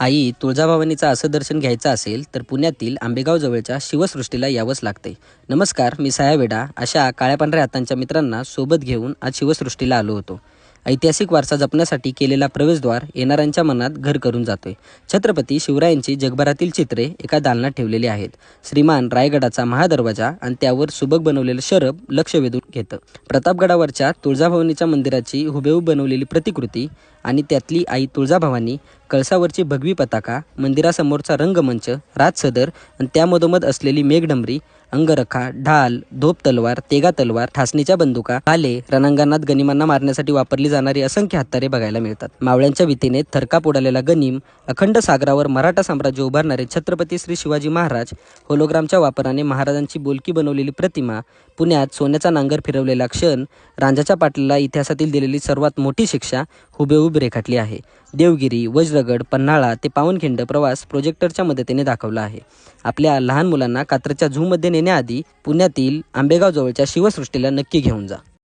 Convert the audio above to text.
आई तुळजाभवानीचं असं दर्शन घ्यायचं असेल तर पुण्यातील आंबेगाव जवळच्या शिवसृष्टीला यावंच लागते नमस्कार मी साया वेडा. अशा काळ्या पांढऱ्या हातांच्या मित्रांना सोबत घेऊन आज शिवसृष्टीला आलो होतो. ऐतिहासिक वारसा जपण्यासाठी केलेला प्रवेशद्वार येणाऱ्यांच्या मनात घर करून जातोय. छत्रपती शिवरायांची जगभरातील चित्रे एका दालनात ठेवलेली आहेत. श्रीमान रायगडाचा महादरवाजा आणि त्यावर सुबक बनवलेलं शरब लक्ष वेधून घेतं. प्रतापगडावरच्या तुळजाभवानीच्या मंदिराची हुबेहूब बनवलेली प्रतिकृती आणि त्यातली आई तुळजाभवानी कळसावरची भगवी पताका मंदिरासमोरचा रंगमंच राजसदर आणि त्यामधोमध असलेली मेघडंबरी अंगरखा ढाल धोप तलवार तेगा तलवार ठासणीच्या बंदुका भाले रणांगणात गनिमांना मारण्यासाठी वापरली जाणारी असंख्य हत्यारे बघायला मिळतात. मावळ्यांच्या भीतीने थरकाप उडालेला गनिम अखंड सागरावर मराठा साम्राज्य उभारणारे छत्रपती श्री शिवाजी महाराज होलोग्रामच्या वापराने महाराजांची बोलकी बनवलेली प्रतिमा पुण्यात सोन्याचा नांगर फिरवलेला क्षण रांजाच्या पाटलाला इतिहासातील दिलेली सर्वात मोठी शिक्षा हुबेहूब रेखाटली आहे. देवगिरी वज्रगड पन्हाळा ते पावनखिंड प्रवास प्रोजेक्टरच्या मदतीने दाखवला आहे. आपल्या लहान मुलांना कात्रच्या झूमध्ये नेण्याआधी पुण्यातील आंबेगाव जवळच्या शिवसृष्टीला नक्की घेऊन जा.